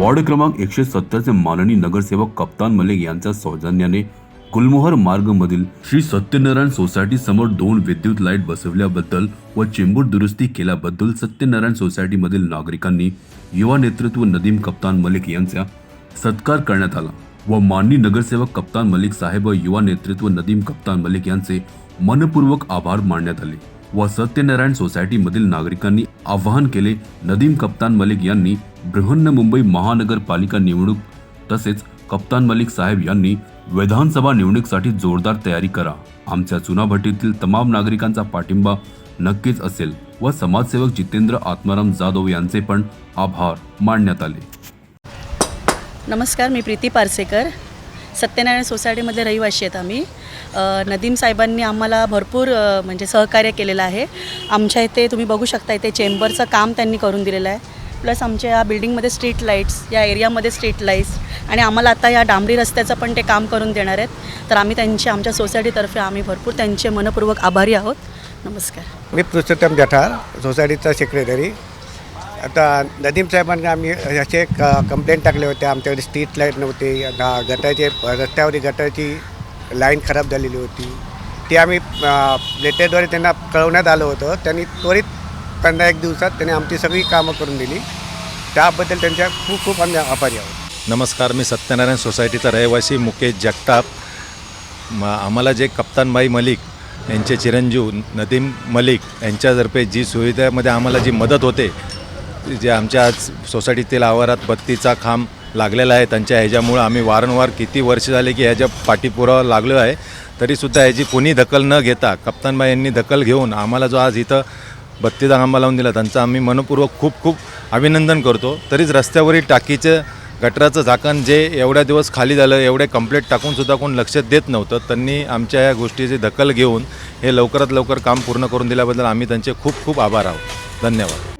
Ward क्रमांक एकशे सत्तरचे माननीय नगरसेवक कप्तान मलिक यांच्या सौजन्याने गुलमोहर मार्ग मधील श्री सत्यनारायण सोसायटी समोर दोन विद्युत लाइट बसवल्याबद्दल व चेंबूर दुरुस्ती केल्याबद्दल सत्यनारायण सोसायटी मधील नागरिकांनी युवा नेतृत्व नदीम कप्तान मलिक यांचा सत्कार करण्यात आला व माननीय नगरसेवक कप्तान मलिक साहेब व युवा नेतृत्व नदीम कप्तान मलिक यांचे मनपूर्वक आभार मानण्यात आले. व सत्यनारायण सोसायटीमधील नागरिकांनी आवाहन केले. नदीम कप्तान मलिक यांनी बृहन्मुंबई महानगरपालिका निवडणूक तसेच कप्तान मलिक साहेब यांनी विधानसभा निवडणुकीसाठी जोरदार तयारी करा. आमच्या चुनाभट्टीतील तमाम नागरिकांचा पाठिंबा नक्कीच असेल व समाजसेवक जितेंद्र आत्माराम जाधव यांचे पण आभार मानण्यात आले. नमस्कार मी प्रीती पारसेकर. सत्यनारायण सोसायटीमधले रहिवाशी आहेत आम्ही. नदीम साहेबांनी आम्हाला भरपूर म्हणजे सहकार्य केलेलं आहे. आमच्या इथे तुम्ही बघू शकता इथे चेंबरचं काम त्यांनी करून दिलेलं आहे. प्लस आमच्या या बिल्डिंगमध्ये स्ट्रीट लाईट्स या एरियामध्ये स्ट्रीट लाईट्स आणि आम्हाला आता या डांबरी रस्त्याचं पण ते काम करून देणार आहेत. तर आम्ही त्यांचे आमच्या सोसायटीतर्फे आम्ही भरपूर त्यांचे मनपूर्वक आभारी आहोत. नमस्कार. मी पुरुषोत्तम जठार सोसायटीचा सेक्रेटरी आता नदीम साहेबांनी आम्ही असे क कंप्लेंट टाकले होते. आमच्याकडे स्ट्रीट लाइट नव्हती. गटाचे रस्त्यावरील गटाची लाईन खराब झालेली होती. ती आम्ही लेटरद्वारे त्यांना कळवण्यात आलं होतं. त्यांनी त्वरित पंधरा एक दिवसात त्यांनी आमची सगळी कामं करून दिली. त्याबद्दल त्यांच्या खूप खूप आम्ही आभारी आहोत. नमस्कार मी सत्यनारायण सोसायटीचा रहिवासी मुकेश जगताप. म आम्हाला जे कप्तानबाई मलिक यांचे चिरंजीव नदीम मलिक यांच्यातर्फे जी सुविधेमध्ये आम्हाला जी मदत होते जे आमच्या आज सोसायटीतील आवारात बत्तीचा खांब लागलेला आहे त्यांच्या ह्याच्यामुळं आम्ही वारंवार किती वर्ष झाले की ह्याच्या पाठीपुरावा लागलो आहे तरीसुद्धा ह्याची कोणी दखल न घेता कप्तानबाई यांनी दखल घेऊन आम्हाला जो आज इथं बत्तीचा खांबा लावून दिला त्यांचं आम्ही मनपूर्वक खूप खूप अभिनंदन करतो. तरीच रस्त्यावरील टाकीचं गटराचं झाकण जे एवढ्या दिवस खाली झालं एवढे कंप्लेंट टाकूनसुद्धा कोण लक्ष देत नव्हतं त्यांनी आमच्या या गोष्टीची दखल घेऊन हे लवकरात लवकर काम पूर्ण करून दिल्याबद्दल आम्ही त्यांचे खूप खूप आभार आहोत. धन्यवाद.